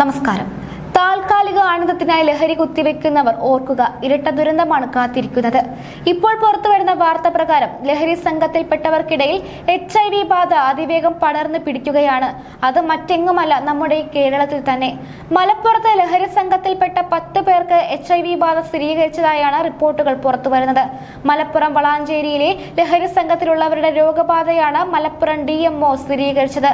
നമസ്കാരം. താൽക്കാലിക ആനന്ദത്തിനായി ലഹരി കുത്തിവെക്കുന്നവർ ഓർക്കുക ഇരട്ട ദുരന്തമാണ് കാത്തിരിക്കുന്നത്. ഇപ്പോൾ പുറത്തു വരുന്ന വാർത്ത പ്രകാരം ലഹരി സംഘത്തിൽപ്പെട്ടവർക്കിടയിൽ എച്ച് ഐ വി ബാധ അതിവേഗം പടർന്നു പിടിക്കുകയാണ്. അത് മറ്റെങ്ങുമല്ല നമ്മുടെ കേരളത്തിൽ തന്നെ. മലപ്പുറത്ത് ലഹരി സംഘത്തിൽപ്പെട്ട പത്ത് പേർക്ക് എച്ച് ഐ വി ബാധ സ്ഥിരീകരിച്ചതായാണ് റിപ്പോർട്ടുകൾ പുറത്തു വരുന്നത്. മലപ്പുറം വളാഞ്ചേരിയിലെ ലഹരി സംഘത്തിലുള്ളവരുടെ രോഗബാധയാണ് മലപ്പുറം ഡി സ്ഥിരീകരിച്ചത്.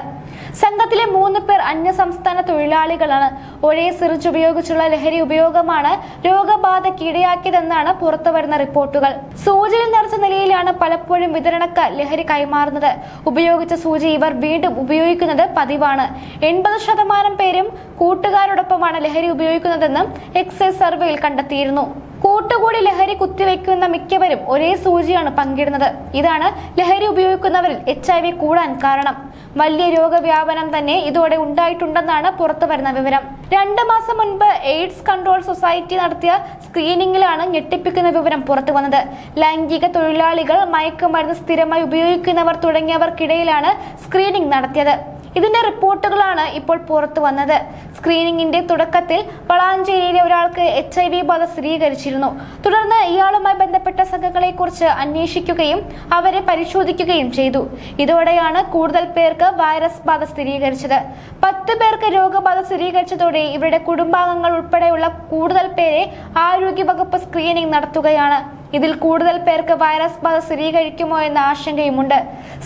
സംഘത്തിലെ മൂന്ന് പേർ അന്യസംസ്ഥാന തൊഴിലാളികളാണ്. ഒരേ സിറിച്ച് ഉപയോഗിച്ചുള്ള ലഹരി ഉപയോഗമാണ് രോഗബാധയ്ക്ക് ഇടയാക്കിയതെന്നാണ് പുറത്തുവരുന്ന റിപ്പോർട്ടുകൾ. സൂചിയിൽ നിറച്ച നിലയിലാണ് പലപ്പോഴും വിതരണക്കാർ ലഹരി കൈമാറുന്നത്. ഉപയോഗിച്ച സൂചി ഇവർ വീണ്ടും ഉപയോഗിക്കുന്നത് പതിവാണ്. എൺപത് ശതമാനം പേരും കൂട്ടുകാരോടൊപ്പമാണ് ലഹരി ഉപയോഗിക്കുന്നതെന്നും എക്സൈസ് സർവേയിൽ കണ്ടെത്തിയിരുന്നു. കൂട്ടുകൂടി ലഹരി കുത്തിവെക്കുന്ന മിക്കവരും ഒരേ സൂചിയാണ് പങ്കിടുന്നത്. ഇതാണ് ലഹരി ഉപയോഗിക്കുന്നവരിൽ എച്ച് ഐ വി കൂടാൻ കാരണം. വലിയ രോഗവ്യാപനം തന്നെ ഇതോടെ ഉണ്ടായിട്ടുണ്ടെന്നാണ് പുറത്തു വരുന്ന വിവരം. രണ്ട് മാസം മുൻപ് എയ്ഡ്സ് കൺട്രോൾ സൊസൈറ്റി നടത്തിയ സ്ക്രീനിങ്ങിലാണ് ഞെട്ടിപ്പിക്കുന്ന വിവരം പുറത്തു വന്നത്. ലൈംഗിക തൊഴിലാളികൾ മയക്കുമരുന്ന് സ്ഥിരമായി ഉപയോഗിക്കുന്നവർ തുടങ്ങിയവർക്കിടയിലാണ് സ്ക്രീനിംഗ് നടത്തിയത്. ഇതിന്റെ റിപ്പോർട്ടുകളാണ് ഇപ്പോൾ പുറത്തു വന്നത്. സ്ക്രീനിങ്ങിന്റെ തുടക്കത്തിൽ വളാഞ്ചേരിയിലെ ഒരാൾക്ക് എച്ച് ഐ വി ബാധ സ്ഥിരീകരിച്ചിരുന്നു. തുടർന്ന് ഇയാളുമായി ബന്ധപ്പെട്ട സംഘങ്ങളെക്കുറിച്ച് അന്വേഷിക്കുകയും അവരെ പരിശോധിക്കുകയും ചെയ്തു. ഇതോടെയാണ് കൂടുതൽ പേർക്ക് വൈറസ് ബാധ സ്ഥിരീകരിച്ചത്. പത്ത് പേർക്ക് രോഗബാധ സ്ഥിരീകരിച്ചതോടെ ഇവരുടെ കുടുംബാംഗങ്ങൾ ഉൾപ്പെടെയുള്ള കൂടുതൽ പേരെ ആരോഗ്യവകുപ്പ് സ്ക്രീനിംഗ് നടത്തുകയാണ്. ഇതിൽ കൂടുതൽ പേർക്ക് വൈറസ് ബാധ സ്ഥിരീകരിക്കുമോ എന്ന ആശങ്കയുമുണ്ട്.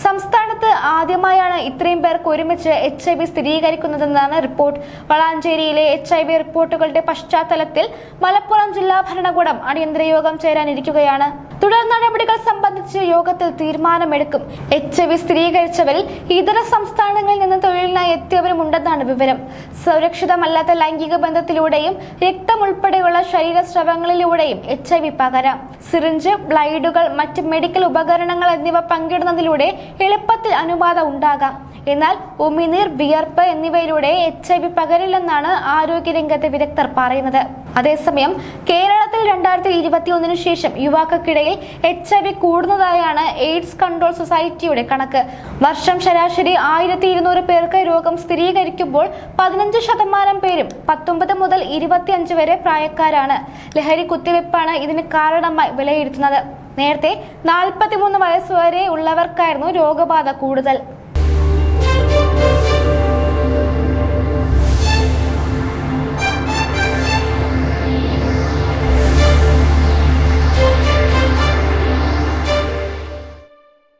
സംസ്ഥാനത്ത് ആദ്യമായാണ് ഇത്രയും പേർക്ക് ഒരുമിച്ച് എച്ച് ഐ വി സ്ഥിരീകരിക്കുന്നതെന്നാണ് റിപ്പോർട്ട്. വളാഞ്ചേരിയിലെ എച്ച് ഐ വി റിപ്പോർട്ടുകളുടെ പശ്ചാത്തലത്തിൽ മലപ്പുറം ജില്ലാ ഭരണകൂടം അടിയന്തര യോഗം ചേരാനിരിക്കുകയാണ്. തുടർ നടപടികൾ സംബന്ധിച്ച് യോഗത്തിൽ തീരുമാനമെടുക്കും. എച്ച് ഐ വി സ്ഥിരീകരിച്ചവരിൽ ഇതര സംസ്ഥാനങ്ങളിൽ നിന്ന് തൊഴിലിനായി എത്തിയവരുമുണ്ടെന്നാണ് വിവരം. സുരക്ഷിതമല്ലാത്ത ലൈംഗിക ബന്ധത്തിലൂടെയും രക്തം ഉൾപ്പെടെയുള്ള ശരീരസ്രവങ്ങളിലൂടെയും എച്ച് ഐ വി പകരാം. സിറിഞ്ച് ബ്ലൈഡുകൾ മറ്റ് മെഡിക്കൽ ഉപകരണങ്ങൾ എന്നിവ പങ്കിടുന്നതിലൂടെ എളുപ്പത്തിൽ അണുബാധ ഉണ്ടാകാം. എന്നാൽ ഉമിനീർ വിയർപ്പ് എന്നിവയിലൂടെ എച്ച് ഐ വി പകരില്ലെന്നാണ് ആരോഗ്യരംഗത്തെ വിദഗ്ധർ പറയുന്നത്. അതേസമയം കേരളത്തിൽ രണ്ടായിരത്തി ഇരുപത്തിയൊന്നിനു ശേഷം യുവാക്കൾക്കിടയിൽ എച്ച് ഐ വി കൂടുന്നതായാണ് എയ്ഡ്സ് കൺട്രോൾ സൊസൈറ്റിയുടെ കണക്ക്. വർഷം ശരാശരി ആയിരത്തി ഇരുന്നൂറ് പേർക്ക് രോഗം സ്ഥിരീകരിക്കുമ്പോൾ പതിനഞ്ച് ശതമാനം പേരും പത്തൊമ്പത് മുതൽ ഇരുപത്തിയഞ്ച് വരെ പ്രായക്കാരാണ്. ലഹരി കുത്തിവെപ്പാണ് ഇതിന് കാരണമായി വിലയിരുത്തുന്നത്. നേരത്തെ നാൽപ്പത്തിമൂന്ന് വയസ്സുവരെ ഉള്ളവർക്കായിരുന്നു രോഗബാധ കൂടുതൽ.